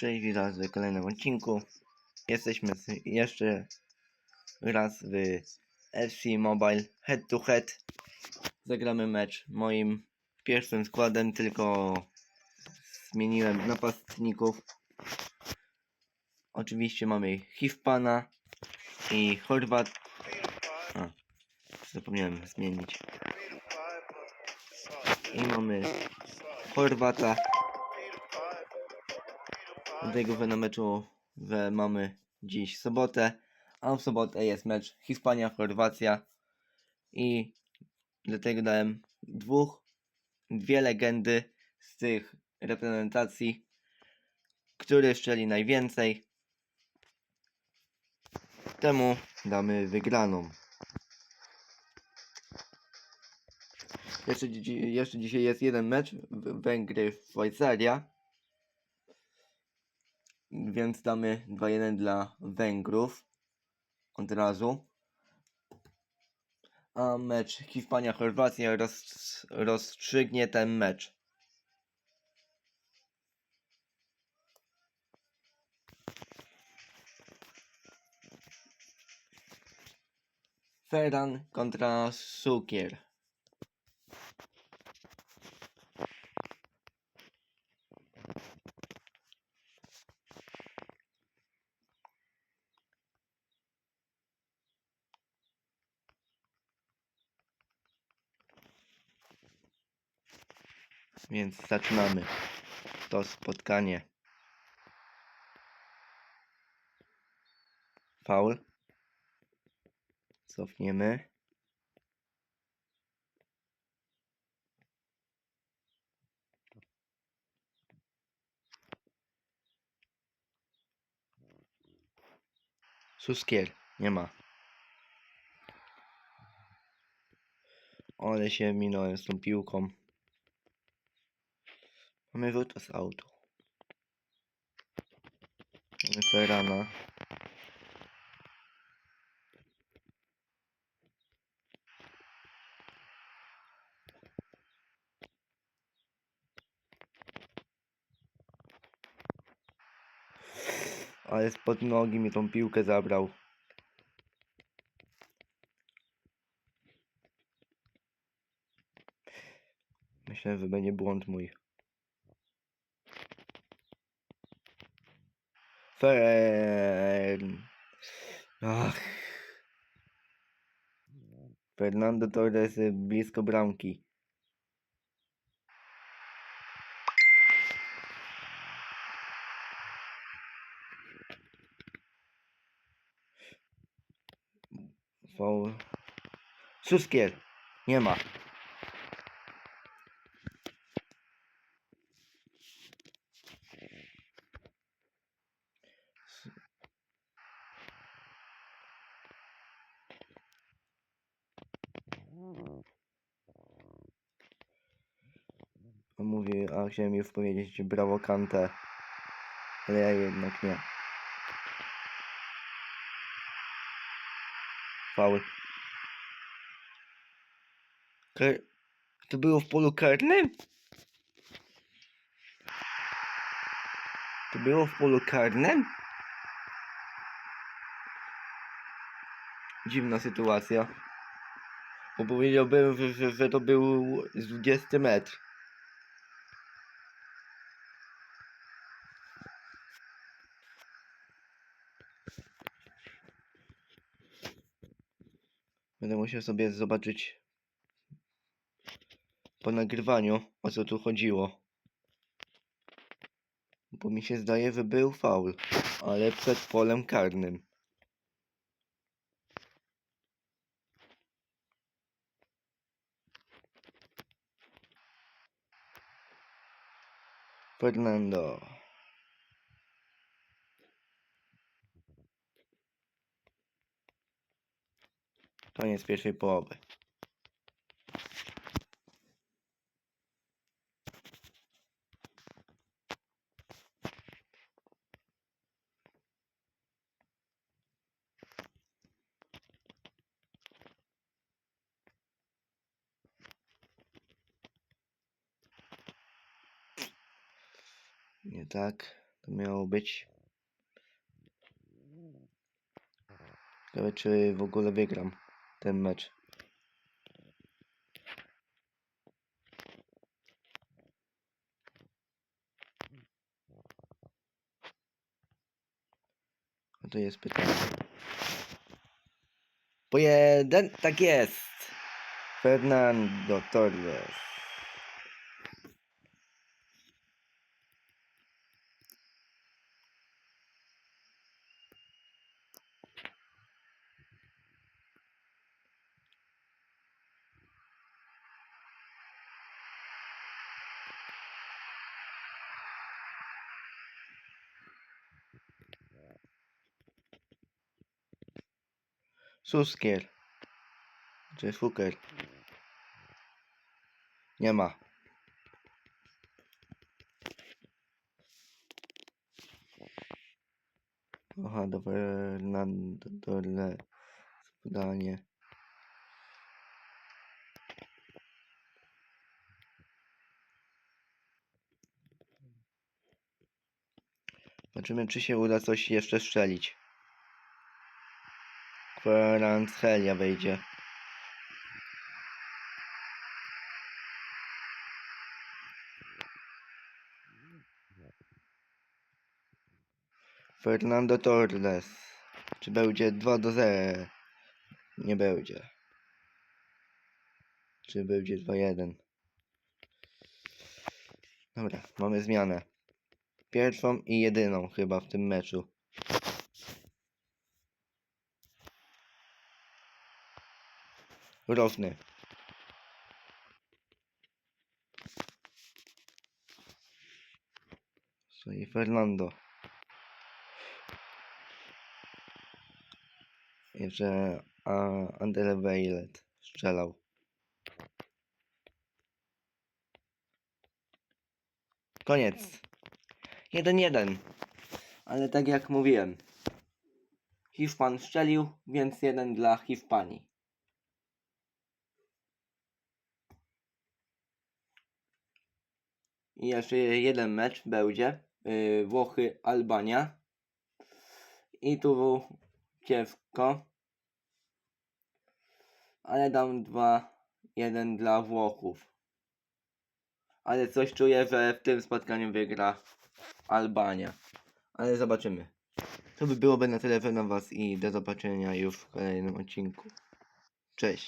Cześć, witam w kolejnym odcinku. Jesteśmy jeszcze raz w FC Mobile Head to Head. Zagramy mecz moim pierwszym składem, tylko zmieniłem napastników. Oczywiście mamy Hiszpana i Chorwat. A, zapomniałem zmienić. I mamy Chorwata. Dlatego na meczu że mamy dziś sobotę, a w sobotę jest mecz Hiszpania-Chorwacja i dlatego dałem dwóch, dwie legendy z tych reprezentacji, które strzeli najwięcej. Temu damy wygraną. Jeszcze, jeszcze dzisiaj jest jeden mecz Węgry-Szwajcaria. Więc damy 2-1 dla Węgrów od razu. A mecz Hiszpania-Chorwacja roz, rozstrzygnie ten mecz. Ferran kontra Sukier. Więc zaczynamy to spotkanie. Faul. Cofniemy. Suskier. Nie ma. Ale się minąłem z tą piłką. Mamy rzut z auto. Mamy Ferrana. Ale spod nogi mi tą piłkę zabrał. Myślę, że będzie błąd mój. Fern. Ach. Fernando Torres y, blisko bramki. Foul. Suskier. Nie ma. Mówi, a chciałem już powiedzieć brawo Kante, ale ja jednak nie. Faul. Kar... To było w polu karnym? To było w polu karnym? Dziwna sytuacja. Bo powiedziałbym, że, że, że to był z 20 metr. Będę musiał sobie zobaczyć po nagrywaniu, o co tu chodziło. Bo mi się zdaje, że był faul, ale przed polem karnym. Fernando. Koniec pierwszej połowy. Nie tak. To miało być. Ciekawe, czy w ogóle wygram ten mecz. A to jest pytanie. Po jeden, tak jest. Fernando Torres. Sus gel. Gdzie jest fuker? Nie ma. Aha, do, na, do, do, do, do, do, do, do, do, do, do Zobaczymy, czy się uda coś jeszcze strzelić. Quarantelia wejdzie. Fernando Torres. Czy będzie 2 do 0? Nie będzie. Czy będzie 2-1? Dobra, mamy zmianę pierwszą i jedyną chyba w tym meczu. Rosny. Soy Fernando. Jeszcze Andele Violet strzelał. Koniec. 1-1. Ale tak jak mówiłem, Hiszpan strzelił, więc jeden dla Hiszpanii. I jeszcze jeden mecz będzie. Yy, Włochy, Albania. I tu było ciężko. Ale dam 2-1 dla Włochów. Ale coś czuję, że w tym spotkaniu wygra Albania. Ale zobaczymy. To by byłoby na tyle na was i do zobaczenia już w kolejnym odcinku. Cześć.